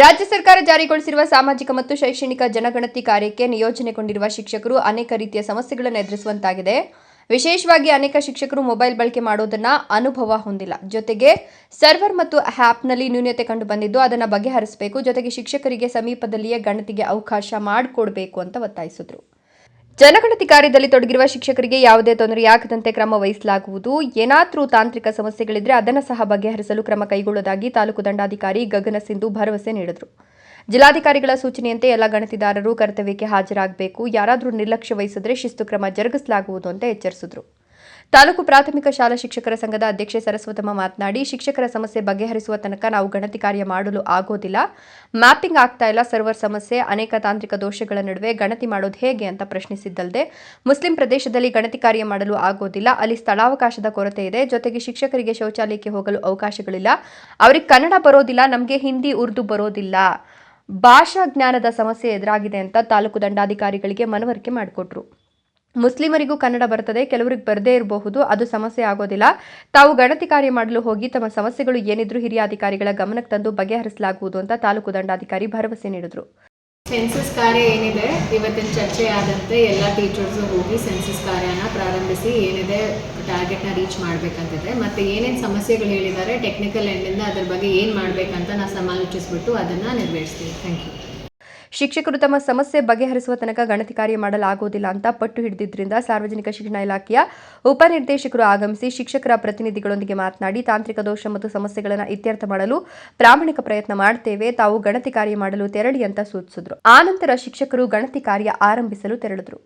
ರಾಜ್ಯ ಸರ್ಕಾರ ಜಾರಿಗೊಳಿಸಿರುವ ಸಾಮಾಜಿಕ ಮತ್ತು ಶೈಕ್ಷಣಿಕ ಜನಗಣತಿ ಕಾರ್ಯಕ್ಕೆ ನಿಯೋಜನೆಗೊಂಡಿರುವ ಶಿಕ್ಷಕರು ಅನೇಕ ರೀತಿಯ ಸಮಸ್ಯೆಗಳನ್ನು ಎದುರಿಸುವಂತಾಗಿದೆ. ವಿಶೇಷವಾಗಿ ಅನೇಕ ಶಿಕ್ಷಕರು ಮೊಬೈಲ್ ಬಳಕೆ ಮಾಡೋದನ್ನ ಅನುಭವ ಹೊಂದಿಲ್ಲ. ಜೊತೆಗೆ ಸರ್ವರ್ ಮತ್ತು ಆ್ಯಪ್ನಲ್ಲಿ ನ್ಯೂನ್ಯತೆ ಕಂಡು ಬಂದಿದ್ದು ಅದನ್ನು ಬಗೆಹರಿಸಬೇಕು. ಜೊತೆಗೆ ಶಿಕ್ಷಕರಿಗೆ ಸಮೀಪದಲ್ಲಿಯೇ ಗಣತಿಗೆ ಅವಕಾಶ ಮಾಡಿಕೊಡಬೇಕು ಅಂತ ಒತ್ತಾಯಿಸಿದರು. ಜನಗಣತಿ ಕಾರ್ಯದಲ್ಲಿ ತೊಡಗಿರುವ ಶಿಕ್ಷಕರಿಗೆ ಯಾವುದೇ ತೊಂದರೆಯಾಗದಂತೆ ಕ್ರಮ ವಹಿಸಲಾಗುವುದು. ಏನಾದರೂ ತಾಂತ್ರಿಕ ಸಮಸ್ಯೆಗಳಿದ್ರೆ ಅದನ್ನು ಸಹ ಬಗೆಹರಿಸಲು ಕ್ರಮ ಕೈಗೊಳ್ಳುವುದಾಗಿ ತಾಲೂಕು ದಂಡಾಧಿಕಾರಿ ಗಗನ ಸಿಂಧು ಭರವಸೆ ನೀಡಿದರು. ಜಿಲ್ಲಾಧಿಕಾರಿಗಳ ಸೂಚನೆಯಂತೆ ಎಲ್ಲ ಗಣತಿದಾರರು ಕರ್ತವ್ಯಕ್ಕೆ ಹಾಜರಾಗಬೇಕು. ಯಾರಾದರೂ ನಿರ್ಲಕ್ಷ್ಯ ವಹಿಸಿದ್ರೆ ಶಿಸ್ತು ಕ್ರಮ ಜರುಗಿಸಲಾಗುವುದು ಅಂತ ಎಚ್ಚರಿಸಿದರು. ತಾಲೂಕು ಪ್ರಾಥಮಿಕ ಶಾಲಾ ಶಿಕ್ಷಕರ ಸಂಘದ ಅಧ್ಯಕ್ಷೆ ಸರಸ್ವತಮ್ಮ ಮಾತನಾಡಿ, ಶಿಕ್ಷಕರ ಸಮಸ್ಯೆ ಬಗೆಹರಿಸುವ ತನಕ ನಾವು ಗಣತಿ ಕಾರ್ಯ ಮಾಡಲು ಆಗೋದಿಲ್ಲ. ಮ್ಯಾಪಿಂಗ್ ಆಗ್ತಾ ಇಲ್ಲ. ಸರ್ವರ್ ಸಮಸ್ಯೆ, ಅನೇಕ ತಾಂತ್ರಿಕ ದೋಷಗಳ ನಡುವೆ ಗಣತಿ ಮಾಡೋದು ಹೇಗೆ ಅಂತ ಪ್ರಶ್ನಿಸಿದ್ದಲ್ಲದೆ ಮುಸ್ಲಿಂ ಪ್ರದೇಶದಲ್ಲಿ ಗಣತಿ ಕಾರ್ಯ ಮಾಡಲು ಆಗೋದಿಲ್ಲ. ಅಲ್ಲಿ ಸ್ಥಳಾವಕಾಶದ ಕೊರತೆ ಇದೆ. ಜೊತೆಗೆ ಶಿಕ್ಷಕರಿಗೆ ಶೌಚಾಲಯಕ್ಕೆ ಹೋಗಲು ಅವಕಾಶಗಳಿಲ್ಲ. ಅವರಿಗೆ ಕನ್ನಡ ಬರೋದಿಲ್ಲ. ನಮಗೆ ಹಿಂದಿ, ಉರ್ದು ಬರೋದಿಲ್ಲ. ಭಾಷಾ ಜ್ಞಾನದ ಸಮಸ್ಯೆ ಎದುರಾಗಿದೆ ಅಂತ ತಾಲೂಕು ದಂಡಾಧಿಕಾರಿಗಳಿಗೆ ಮನವರಿಕೆ ಮಾಡಿಕೊಟ್ರು. ಮುಸ್ಲಿಮರಿಗೂ ಕನ್ನಡ ಬರ್ತದೆ ಕೆಲವರಿಗೆ ಬರದೇ ಇರಬಹುದು, ಅದು ಸಮಸ್ಯೆ ಆಗೋದಿಲ್ಲ. ತಾವು ಗಣತಿ ಕಾರ್ಯ ಮಾಡಲು ಹೋಗಿ ತಮ್ಮ ಸಮಸ್ಯೆಗಳು ಏನಿದ್ರು ಹಿರಿಯ ಅಧಿಕಾರಿಗಳ ಗಮನಕ್ಕೆ ತಂದು ಬಗೆಹರಿಸಲಾಗುವುದು ಅಂತ ತಾಲೂಕು ದಂಡಾಧಿಕಾರಿ ಭರವಸೆ ನೀಡಿದರು. ಸೆನ್ಸಸ್ ಕಾರ್ಯ ಏನಿದೆ? ಇವತ್ತಿನ ಚರ್ಚೆ ಆದಂತೆ ಎಲ್ಲ ಟೀಚರ್ಸು ಹೋಗಿ ಸೆನ್ಸಸ್ ಕಾರ್ಯನ ಪ್ರಾರಂಭಿಸಿ ಏನಿದೆ ಟಾರ್ಗೆಟ್ನ ರೀಚ್ ಮಾಡಬೇಕಂತಿದೆ. ಮತ್ತು ಏನೇನು ಸಮಸ್ಯೆಗಳು ಹೇಳಿದ್ದಾರೆ ಟೆಕ್ನಿಕಲ್ ಎಂಡಿಂದ ಅದ್ರ ಬಗ್ಗೆ ಏನು ಮಾಡಬೇಕಂತ ನಾವು ಸಮಾಲೋಚಿಸ್ಬಿಟ್ಟು ಅದನ್ನು ನೆರವೇರಿಸ್ತೀವಿ ಥ್ಯಾಂಕ್ ಯು ಶಿಕ್ಷಕರು ತಮ್ಮ ಸಮಸ್ಯೆ ಬಗೆಹರಿಸುವ ತನಕ ಗಣತಿ ಕಾರ್ಯ ಮಾಡಲಾಗುವುದಿಲ್ಲ ಅಂತ ಪಟ್ಟು ಹಿಡಿದಿದ್ದರಿಂದ ಸಾರ್ವಜನಿಕ ಶಿಕ್ಷಣ ಇಲಾಖೆಯ ಉಪನಿರ್ದೇಶಕರು ಆಗಮಿಸಿ ಶಿಕ್ಷಕರ ಪ್ರತಿನಿಧಿಗಳೊಂದಿಗೆ ಮಾತನಾಡಿ, ತಾಂತ್ರಿಕ ದೋಷ ಮತ್ತು ಸಮಸ್ಯೆಗಳನ್ನು ಇತ್ಯರ್ಥ ಮಾಡಲು ಪ್ರಾಮಾಣಿಕ ಪ್ರಯತ್ನ ಮಾಡುತ್ತೇವೆ ತಾವು ಗಣತಿ ಕಾರ್ಯ ಮಾಡಲು ತೆರಳಿ ಅಂತ ಸೂಚಿಸಿದ್ರು. ಆನಂತರ ಶಿಕ್ಷಕರು ಗಣತಿ ಕಾರ್ಯ ಆರಂಭಿಸಲು ತೆರಳಿದ್ರು.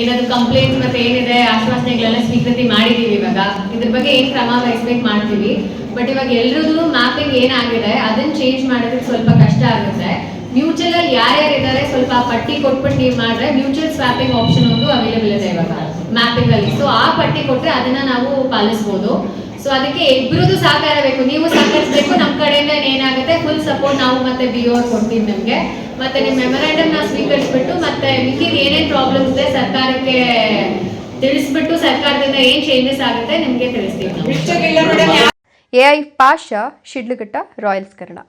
ಏನಾದ್ರು ಕಂಪ್ಲೇಂಟ್ ಮತ್ತೆ ಏನಿದೆ ಆಶ್ವಾಸನೆಗಳೆಲ್ಲ ಸ್ವೀಕೃತಿ ಮಾಡಿದೀವಿ ಇವಾಗ. ಇದ್ರ ಬಗ್ಗೆ ಏನ್ ಕ್ರಮ ವಹಿಸ್ಬೇಕು ಮಾಡ್ತೀವಿ. ಬಟ್ ಇವಾಗ ಎಲ್ರದ್ದು ಮ್ಯಾಪಿಂಗ್ ಏನಾಗಿದೆ ಅದನ್ನ ಚೇಂಜ್ ಮಾಡೋದಕ್ಕೆ ಸ್ವಲ್ಪ ಕಷ್ಟ ಆಗುತ್ತೆ. ಮ್ಯೂಚುವಲ್ ಅಲ್ಲಿ ಯಾರ್ಯಾರು ಇದ್ದಾರೆ ಸ್ವಲ್ಪ ಪಟ್ಟಿ ಕೊಟ್ಬಿಟ್ಟು ನೀವು ಮಾಡಿದ್ರೆ ಮ್ಯೂಚುವಲ್ ಸ್ವಾಪಿಂಗ್ ಆಪ್ಷನ್ ಒಂದು ಅವೈಲೇಬಲ್ ಇದೆ ಇವಾಗ ಮ್ಯಾಪಿಂಗ್ ಅಲ್ಲಿ. ಸೊ ಆ ಪಟ್ಟಿ ಕೊಟ್ಟರೆ ಅದನ್ನ ನಾವು ಪಾಲಿಸ್ಬೋದು. ಸೊ ಅದಕ್ಕೆ ಇಬ್ಬರದು ಸಹಕಾರ ಬೇಕು. ನೀವು ಕಡೆಯಿಂದ ಏನಾಗುತ್ತೆ? ಫುಲ್ ಸಪೋರ್ಟ್ ನಾವು ಮತ್ತೆ ಬಿ ಓರ್ ಕೊಡ್ತೀವಿ ನಮಗೆ ಮತ್ತೆ ನಿಮ್ಮ ಮೆಮೊರಾಂಡಮ್ ನಾವು ಸ್ವೀಕರಿಸ್ಬಿಟ್ಟು ಮತ್ತೆ ಮಿಕ್ಕಿದ ಏನೇನು ಪ್ರಾಬ್ಲಮ್ಸ್ ಇದೆ ಸರ್ಕಾರಕ್ಕೆ ತಿಳಿಸ್ಬಿಟ್ಟು ಸರ್ಕಾರದಿಂದ ಏನ್ ಚೇಂಜಸ್ ಆಗುತ್ತೆ ನಿಮಗೆ ತಿಳಿಸ್ತೀವಿ ಎಐ ಪಾಶ ಶಿಡ್ಲಘಟ್ಟ ರಾಯಲ್ಸ್ ಕನ್ನಡ.